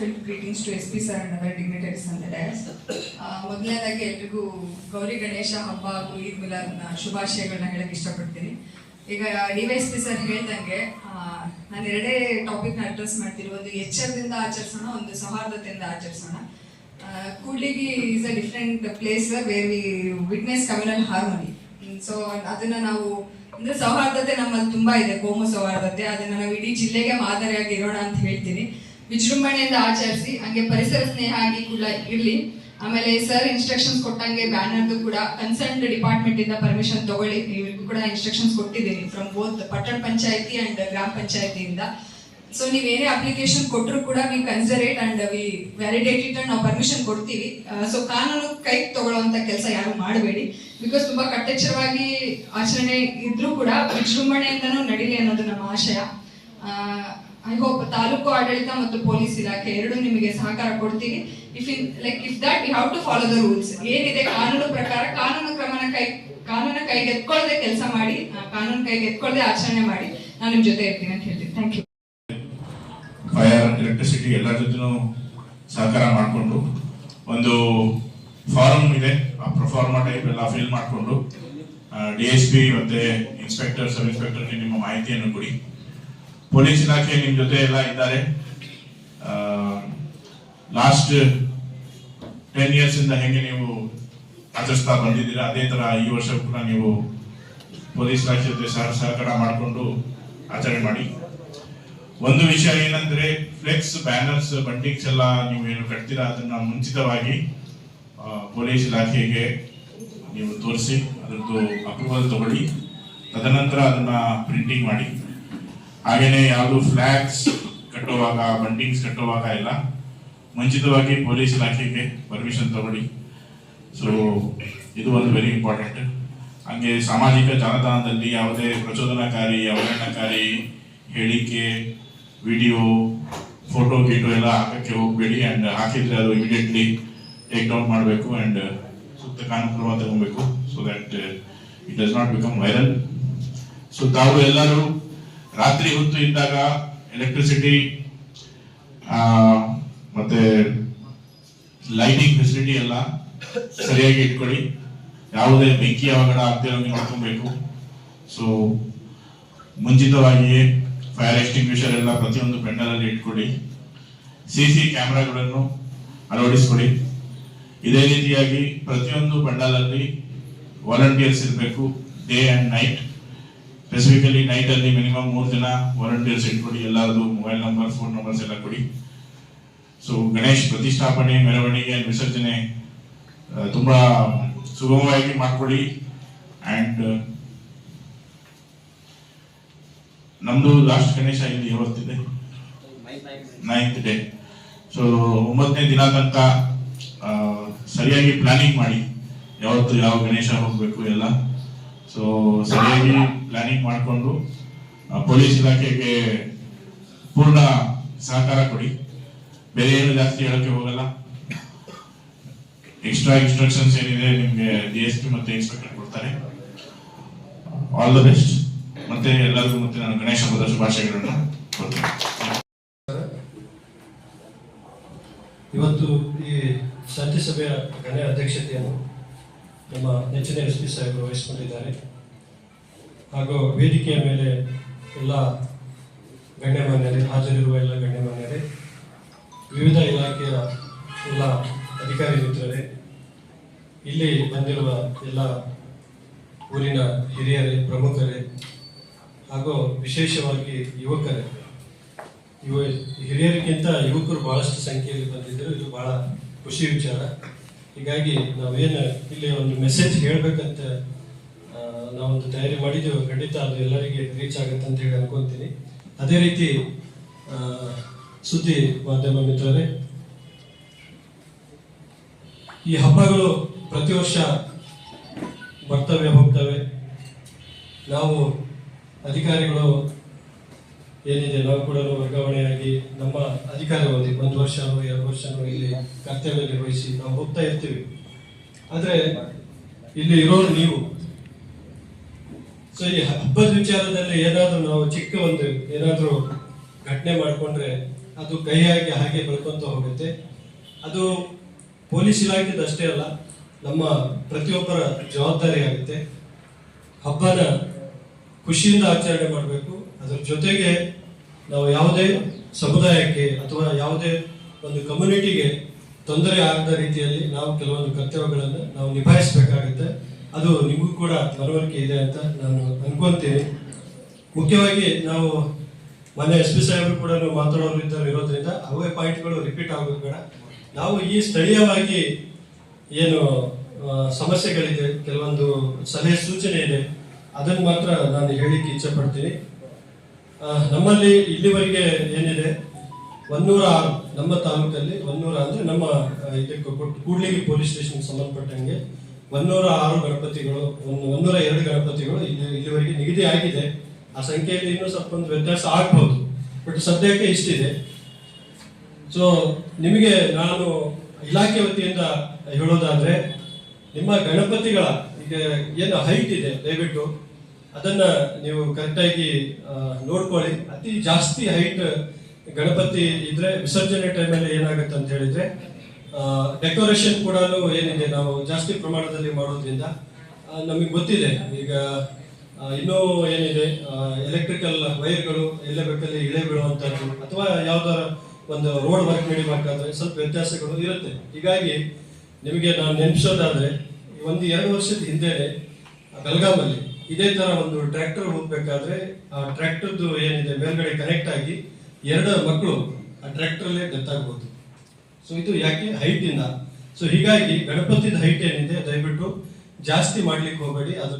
heartfelt greetings to S P sir on the dais. ಆ, ಮೊದಲನೇದಾಗಿ ಎಲ್ರಿಗೂ ಗೌರಿ ಗಣೇಶ ಹಬ್ಬ ಹಾಗೂ ಈದ್ ಮಿಲಾದ್ನ ಶುಭಾಶಯಗಳನ್ನ ಹೇಳಕ್ ಇಷ್ಟಪಡ್ತೀನಿ. ಈಗ D Y S P sir ಹೇಳ್ದಂಗೆ ನಾನು ಎರಡೇ ಟಾಪಿಕ್ನ ಅಡ್ರೆಸ್ ಮಾಡ್ತೀನಿ. ಒಂದು ಎಚ್ಚರದಿಂದ ಆಚರಿಸೋಣ ಒಂದು ಸೌಹಾರ್ದತೆಯಿಂದ ಆಚರಿಸೋಣ. Kudligi is a different place where we witness communal harmony so ಅದನ್ನ ನಾವು ಅಂದ್ರೆ ಸೌಹಾರ್ದತೆ ನಮ್ಮಲ್ಲಿ ತುಂಬಾ ಇದೆ ಕೋಮು ಸೌಹಾರ್ದತೆ. ಅದನ್ನ ನಾವು ಇಡೀ ಜಿಲ್ಲೆಗೆ ಮಾದರಿಯಾಗಿ ಇರೋಣ ಅಂತ ಹೇಳ್ತೀನಿ. ವಿಜೃಂಭಣೆಯಿಂದ ಆಚರಿಸಿ, ಹಂಗೆ ಪರಿಸರ ಸ್ನೇಹ ಆಗಿ ಕೂಡ ಇರಲಿ. ಆಮೇಲೆ ಸರ್ ಇನ್ಸ್ಟ್ರಕ್ಷನ್ಸ್ ಕೊಟ್ಟಂಗೆ ಬ್ಯಾನರ್ದು ಕೂಡ ಕನ್ಸರ್ನ್ ಡಿಪಾರ್ಟ್ಮೆಂಟ್ ಇಂದ ಪರ್ಮಿಷನ್ ತಗೊಳ್ಳಿ. ಇವ್ರಿಗೂ ಕೂಡ ಇನ್ಸ್ಟ್ರಕ್ಷನ್ಸ್ ಕೊಟ್ಟಿದ್ದೀನಿ ಫ್ರಮ್ ಬೋತ್ ಪಟ್ಟಣ ಪಂಚಾಯತಿ ಅಂಡ್ ಗ್ರಾಮ ಪಂಚಾಯತಿಯಿಂದ. ಸೊ ನೀವೇನೇ ಅಪ್ಲಿಕೇಶನ್ ಕೊಟ್ಟರು ಕೂಡ we considerate and we validate it and ನಾವು ಪರ್ಮಿಷನ್ ಕೊಡ್ತೀವಿ. ಸೊ ಕಾನೂನು ಕೈಗೆ ತಗೊಳ್ಳುವಂತ ಕೆಲಸ ಯಾರು ಮಾಡಬೇಡಿ. ಬಿಕಾಸ್ ತುಂಬಾ ಕಟ್ಟೆಚ್ಚರವಾಗಿ ಆಚರಣೆ ಇದ್ರೂ ಕೂಡ ವಿಜೃಂಭಣೆಯಿಂದನೂ ನಡೀಲಿ ಅನ್ನೋದು ನಮ್ಮ ಆಶಯ. ಐ ಹೋಪ್ ತಾಲೂಕು ಆಡಳಿತ ಮತ್ತು ಪೊಲೀಸ್ ಇಲಾಖೆ ಎರಡು ನಿಮಗೆ ಸಹಕಾರ ಕೊಡ್ತೀವಿ. If in like if that you have to follow the rules ಏನಿದೆ ಕಾನೂನು ಪ್ರಕಾರ ಕಾನೂನು ಕ್ರಮನ ಕೈ, ಕಾನೂನು ಕೈಗೆ ಎತ್ಕೊಳ್ಳದೆ ಕೆಲಸ ಮಾಡಿ ಕಾನೂನು ಕೈಗೆ ಎತ್ಕೊಳ್ಳದೆ ಆಚರಣೆ ಮಾಡಿ. ನಾನು ನಿಮ್ ಜೊತೆ ಇರ್ತೀನಿ ಅಂತ ಹೇಳ್ತೀನಿ. ಥ್ಯಾಂಕ್ ಯು ಫೈರ್ ಎಲೆಕ್ಟ್ರಿಸಿಟಿ ಎಲ್ಲರ ಜೊತೆನೂ ಸಹಕಾರ ಮಾಡಿಕೊಂಡು, ಒಂದು ಫಾರ್ಮ್ ಇದೆ. ಆ ಪ್ರೊಫಾರ್ಮಾ ಟೈಪ್ ಎಲ್ಲ ಫಿಲ್ ಮಾಡಿಕೊಂಡು ಡಿ ಎಸ್ ಪಿ ಮತ್ತೆ ಇನ್ಸ್ಪೆಕ್ಟರ್ ಸಬ್ ಇನ್ಸ್ಪೆಕ್ಟರ್ಗೆ ನಿಮ್ಮ ಮಾಹಿತಿಯನ್ನು ಕೊಡಿ. ಪೊಲೀಸ್ ಇಲಾಖೆ ನಿಮ್ಮ ಜೊತೆ ಎಲ್ಲ ಇದ್ದಾರೆ. ಲಾಸ್ಟ್ ಟೆನ್ ಇಯರ್ಸ್ ಇಂದ ಹೆಂಗೆ ನೀವು ಆಚರಿಸ್ತಾ ಬಂದಿದ್ದೀರಾ? ಅದೇ ತರ ಈ ವರ್ಷ ಕೂಡ ನೀವು ಪೊಲೀಸ್ ಇಲಾಖೆ ಜೊತೆ ಸಹ ಸಹಕಾರ ಮಾಡಿಕೊಂಡು ಆಚರಣೆ ಮಾಡಿ. ಒಂದು ವಿಷಯ ಏನಂದ್ರೆ ಫ್ಲೆಕ್ಸ್ ಬ್ಯಾನರ್ಸ್ ಬಂಡಿಂಗ್ಸ್ ಎಲ್ಲ ನೀವು ಏನು ಕಟ್ತೀರಾ? ಅದನ್ನ ಮುಂಚಿತವಾಗಿ ಪೊಲೀಸ್ ಇಲಾಖೆಗೆ ನೀವು ತೋರಿಸಿ, ಅದರದ್ದು ಅಪ್ರೂವಲ್ ತಗೊಳ್ಳಿ. ತದನಂತರ ಅದನ್ನ ಪ್ರಿಂಟಿಂಗ್ ಮಾಡಿ. ಹಾಗೇನೆ ಯಾವುದು ಫ್ಲಾಗ್ಸ್ ಕಟ್ಟುವಾಗ ಬಂಟಿಂಗ್ಸ್ ಕಟ್ಟುವಾಗ ಎಲ್ಲ ಮುಂಚಿತವಾಗಿ ಪೊಲೀಸ್ ಇಲಾಖೆಗೆ ಪರ್ಮಿಷನ್ ತಗೊಳ್ಳಿ. ಸೊ ಇದು ಒಂದು ವೆರಿ ಇಂಪಾರ್ಟೆಂಟ್ ಹಂಗೆ ಸಾಮಾಜಿಕ ಜಾಲತಾಣದಲ್ಲಿ ಯಾವುದೇ ಪ್ರಚೋದನಕಾರಿ, ಅವಹೇಳನಕಾರಿ ಹೇಳಿಕೆ ವಿಡಿಯೋ ಫೋಟೋ ಗೀಟೋ ಎಲ್ಲ ಹಾಕಕ್ಕೆ ಹೋಗಬೇಡಿ ಅಂಡ್ ಹಾಕಿದ್ರೆ ಅದು ಇಮಿಡಿಯೇಟ್ಲಿ ಟೇಕ್ ಡೌನ್ ಮಾಡಬೇಕು ಅಂಡ್ ಸೂಕ್ತ ಕಾನೂನು ತಗೊಬೇಕು so that it does not become viral so ತಾವು ಎಲ್ಲರೂ ರಾತ್ರಿ ಹೊತ್ತು ಇದ್ದಾಗ ಎಲೆಕ್ಟ್ರಿಸಿಟಿ ಮತ್ತೆ ಲೈಟಿಂಗ್ ಫೆಸಿಲಿಟಿ ಎಲ್ಲ ಸರಿಯಾಗಿ ಇಟ್ಕೊಳ್ಳಿ. ಯಾವುದೇ ಬೆಂಕಿ ಅವಘಡ ಆಗ್ತಿರೋ ನೋಡ್ಕೊಬೇಕು. ಸೊ ಮುಂಚಿತವಾಗಿಯೇ ಫೈರ್ ಎಕ್ಸ್ಟಿಂಗ್ವಿಷರ್ ಎಲ್ಲ ಪ್ರತಿಯೊಂದು ಬೆಂಡಲಲ್ಲಿ ಇಟ್ಕೊಳ್ಳಿ. ಸಿ ಸಿ ಕ್ಯಾಮ್ರಾಗಳನ್ನು ಅಳವಡಿಸ್ಕೊಳ್ಳಿ. ಇದೇ ರೀತಿಯಾಗಿ ಪ್ರತಿಯೊಂದು ಪೆಂಡಲ್ ಅಲ್ಲಿ ವಾಲಂಟಿಯರ್ಸ್ ಇರಬೇಕು day and night specifically night ಅಲ್ಲಿ ಮಿನಿಮಮ್ ಮೂರು ಜನ ವಾಲಂಟಿಯರ್ಸ್ ಇಟ್ಕೊಡಿ ಎಲ್ಲರದು ಮೊಬೈಲ್ ನಂಬರ್, ಫೋನ್ ನಂಬರ್ಸ್ ಎಲ್ಲ ಕೊಡಿ. ಸೊ ಗಣೇಶ್ ಪ್ರತಿಷ್ಠಾಪನೆ, ಮೆರವಣಿಗೆ, ವಿಸರ್ಜನೆ ತುಂಬ ಸುಗಮವಾಗಿ ಮಾಡಿಕೊಡಿ ಅಂಡ್ ನಮ್ಮದು ಲಾಸ್ಟ್ ಗಣೇಶ ಇಲ್ಲಿ ಯಾವತ್ತಿದೆ? ನೈನ್ತ್ ಡೇ ಸೊ ಒಂಬತ್ತನೇ ದಿನ ತನಕ ಸರಿಯಾಗಿ ಪ್ಲಾನಿಂಗ್ ಮಾಡಿ, ಯಾವತ್ತು ಯಾವ ಗಣೇಶ ಹೋಗಬೇಕು ಎಲ್ಲ. ಸೊ ಸರಿಯಾಗಿ ಪ್ಲಾನಿಂಗ್ ಮಾಡಿಕೊಂಡು ಪೊಲೀಸ್ ಇಲಾಖೆಗೆ ಪೂರ್ಣ ಸಹಕಾರ ಕೊಡಿ. ಬೇರೆ ಏನು ಜಾಸ್ತಿ ಹೇಳಕ್ಕೆ ಹೋಗಲ್ಲ. ಎಕ್ಸ್ಟ್ರಾ ಇನ್ಸ್ಟ್ರಕ್ಷನ್ಸ್ ಏನಿದೆ ನಿಮಗೆ ಡಿ ಎಸ್ ಪಿ ಮತ್ತೆ ಇನ್ಸ್ಪೆಕ್ಟರ್ ಕೊಡ್ತಾರೆ. ಆಲ್ ದ ಬೆಸ್ಟ್ ಮತ್ತೆ ಎಲ್ಲರಿಗೂ ಮತ್ತೆ ನಾನು ಗಣೇಶ ಹಬ್ಬದ ಶುಭಾಶಯಗಳನ್ನು ಇವತ್ತು ಈ ಶಾಂತಿ ಸಭೆಯ ಗಣ್ಯ ಅಧ್ಯಕ್ಷತೆಯನ್ನು ನಮ್ಮ ನೆಚ್ಚಿನ ಎಸ್ ಪಿ ಸಾಹೇಬರು ವಹಿಸಿಕೊಂಡಿದ್ದಾರೆ. ಹಾಗೂ ವೇದಿಕೆಯ ಮೇಲೆ ಎಲ್ಲ ಗಣ್ಯಮಾನ್ಯರೇ ಹಾಜರಿರುವ ಎಲ್ಲ ಗಣ್ಯಮಾನ್ಯರೇ ವಿವಿಧ ಇಲಾಖೆಯ ಎಲ್ಲ ಅಧಿಕಾರಿ ಮಿತ್ರರೇ, ಇಲ್ಲಿ ಬಂದಿರುವ ಎಲ್ಲ ಊರಿನ ಹಿರಿಯರೇ, ಪ್ರಮುಖರೇ, ಹಾಗೂ ವಿಶೇಷವಾಗಿ ಯುವಕರೇ, ಯುವ ಹಿರಿಯರಿಗಿಂತ ಯುವಕರು ಬಹಳಷ್ಟು ಸಂಖ್ಯೆಯಲ್ಲಿ ಬಂದಿದ್ದರು. ಇದು ಬಹಳ ಖುಷಿ ವಿಚಾರ. ಹೀಗಾಗಿ ನಾವೇನು ಇಲ್ಲಿ ಒಂದು ಮೆಸೇಜ್ ಹೇಳ್ಬೇಕಂತ ನಾವೊಂದು ತಯಾರಿ ಮಾಡಿದ್ದೇವೆ. ಖಂಡಿತ ಅದು ಎಲ್ಲರಿಗೆ ರೀಚ್ ಆಗುತ್ತೆ ಅಂತ ಹೇಳಿ ಅನ್ಕೊಂತೀನಿ. ಅದೇ ರೀತಿ ಸುದ್ದಿ ಮಾಧ್ಯಮ ಮಿತ್ರರೇ, ಈ ಹಬ್ಬಗಳು ಪ್ರತಿ ವರ್ಷ ಬರ್ತವೆ, ಹೋಗ್ತವೆ. ನಾವು ಅಧಿಕಾರಿಗಳು ಏನಿದೆ, ನಾವು ಕೂಡ ವರ್ಗಾವಣೆಯಾಗಿ ನಮ್ಮ ಅಧಿಕಾರವಾಗಿ ಒಂದು ವರ್ಷ ಎರಡು ವರ್ಷ ಇಲ್ಲಿ ಕರ್ತವ್ಯ ನಿರ್ವಹಿಸಿ ನಾವು ಹೋಗ್ತಾ ಇರ್ತೀವಿ. ಆದರೆ ಇಲ್ಲಿ ಇರೋರು ನೀವು. ಸೊ ಈ ಹಬ್ಬದ ವಿಚಾರದಲ್ಲಿ ಏನಾದರೂ ನಾವು ಚಿಕ್ಕ ಒಂದು ಏನಾದರೂ ಘಟನೆ ಮಾಡಿಕೊಂಡ್ರೆ ಅದು ಕೈಯಾಗಿ ಹಾಗೆ ಬೆಳ್ಕೊಂತ ಹೋಗುತ್ತೆ. ಅದು ಪೊಲೀಸ್ ಇಲಾಖೆದಷ್ಟೇ ಅಲ್ಲ, ನಮ್ಮ ಪ್ರತಿಯೊಬ್ಬರ ಜವಾಬ್ದಾರಿ ಆಗುತ್ತೆ. ಹಬ್ಬನ ಖುಷಿಯಿಂದ ಆಚರಣೆ ಮಾಡಬೇಕು. ಅದರ ಜೊತೆಗೆ ನಾವು ಯಾವುದೇ ಸಮುದಾಯಕ್ಕೆ ಅಥವಾ ಯಾವುದೇ ಒಂದು ಕಮ್ಯುನಿಟಿಗೆ ತೊಂದರೆ ಆಗದ ರೀತಿಯಲ್ಲಿ ನಾವು ಕೆಲವೊಂದು ಕರ್ತವ್ಯಗಳನ್ನು ನಾವು ನಿಭಾಯಿಸಬೇಕಾಗುತ್ತೆ. ಅದು ನಿಮಗೂ ಕೂಡ ಮನವರಿಕೆ ಇದೆ ಅಂತ ನಾನು ಅನ್ಕೊಂತೀನಿ. ಮುಖ್ಯವಾಗಿ ನಾವು ಮೊನ್ನೆ ಎಸ್ ಪಿ ಸಾಹೇಬರು ಕೂಡ ಮಾತಾಡೋರು ಇದ್ದರು ಇರೋದ್ರಿಂದ ಅವೇ ಪಾಯಿಂಟ್ಗಳು ರಿಪೀಟ್ ಆಗೋದು ಬೇಡ. ನಾವು ಈ ಸ್ಥಳೀಯವಾಗಿ ಏನು ಸಮಸ್ಯೆಗಳಿದೆ, ಕೆಲವೊಂದು ಸಲಹೆ ಸೂಚನೆ ಇದೆ, ಅದನ್ನು ಮಾತ್ರ ನಾನು ಹೇಳಿಕ್ಕೆ ಇಚ್ಛೆ ಪಡ್ತೀನಿ. ನಮ್ಮಲ್ಲಿ ಇಲ್ಲಿವರೆಗೆ ಏನಿದೆ? ಒನ್ನೂರ ಆರು ನಮ್ಮ ತಾಲೂಕಲ್ಲಿ ಒನ್ನೂರ ಅಂದ್ರೆ ನಮ್ಮ ಇದಕ್ಕೆ ಕೊಟ್ಟು ಕೂಡ್ಲಿಗಿ ಪೊಲೀಸ್ ಸ್ಟೇಷನ್ ಸಂಬಂಧಪಟ್ಟಂಗೆ ಒನ್ನೂರ ಆರು ಗಣಪತಿಗಳು, ಒಂದು ಒನ್ನೂರ ಎರಡು ಗಣಪತಿಗಳು ಇಲ್ಲಿ, ಇಲ್ಲಿವರೆಗೆ ನಿಗದಿ ಆಗಿದೆ. ಆ ಸಂಖ್ಯೆಯಲ್ಲಿ ಇನ್ನೂ ಸ್ವಲ್ಪ ಒಂದು ವ್ಯತ್ಯಾಸ ಆಗ್ಬಹುದು ಬಟ್ ಸದ್ಯಕ್ಕೆ ಇಷ್ಟಿದೆ. ಸೊ ನಿಮಗೆ ನಾನು ಇಲಾಖೆ ವತಿಯಿಂದ ಹೇಳೋದಾದ್ರೆ, ನಿಮ್ಮ ಗಣಪತಿಗಳ, ಈಗ ಏನು ಹೈಟ್ ಇದೆ, ದಯವಿಟ್ಟು? ಅದನ್ನ ನೀವು ಕರೆಕ್ಟಾಗಿ ನೋಡ್ಕೊಳ್ಳಿ. ಅತಿ ಜಾಸ್ತಿ ಹೈಟ್ ಗಣಪತಿ ಇದ್ರೆ ವಿಸರ್ಜನೆ ಟೈಮಲ್ಲಿ ಏನಾಗುತ್ತೆ ಅಂತ ಹೇಳಿದ್ರೆ ಡೆಕೋರೇಷನ್ ಕೂಡ ಏನಿದೆ, ನಾವು ಜಾಸ್ತಿ ಪ್ರಮಾಣದಲ್ಲಿ ಮಾಡೋದ್ರಿಂದ ನಮಗೆ ಗೊತ್ತಿದೆ. ಈಗ ಇನ್ನೂ ಏನಿದೆ ಎಲೆಕ್ಟ್ರಿಕಲ್ ವೈರ್ಗಳು ಎಲ್ಲ ಬೇಕಲ್ಲಿ ಇಳೆ ಬೀಳುವಂಥದ್ದು, ಅಥವಾ ಯಾವ್ದಾರ ಒಂದು ರೋಡ್ ವರ್ಕ್ ನಡಿಬೇಕಾದ್ರೆ ಸ್ವಲ್ಪ ವ್ಯತ್ಯಾಸಗಳು ಇರುತ್ತೆ. ಹೀಗಾಗಿ ನಿಮಗೆ ನಾನು ನೆನಪಿಸೋದಾದ್ರೆ, ಒಂದು ಎರಡು ವರ್ಷದ ಹಿಂದೆ ಬೆಳಗಾಮಲ್ಲಿ ಇದೇ ತರ ಒಂದು ಟ್ರ್ಯಾಕ್ಟರ್ ಹೋಗ್ಬೇಕಾದ್ರೆ ಆ ಟ್ರ್ಯಾಕ್ಟರ್ದು ಏನಿದೆ, ಮೇಲ್ಗಡೆ ಕನೆಕ್ಟ್ ಆಗಿ ಎರಡು ಮಕ್ಕಳು ಆ ಟ್ರ್ಯಾಕ್ಟರ್ಲೇ ಡೆತ್ ಆಗ್ಬೋದು ಸೊ ಇದು ಯಾಕೆ ಹೈಟ್ ಇಂದ? ಸೊ ಹೀಗಾಗಿ ಗಣಪತಿದ ಹೈಟ್ ಏನಿದೆ, ದಯವಿಟ್ಟು ಜಾಸ್ತಿ ಮಾಡ್ಲಿಕ್ಕೆ ಹೋಗಬೇಡಿ. ಅದ್ರ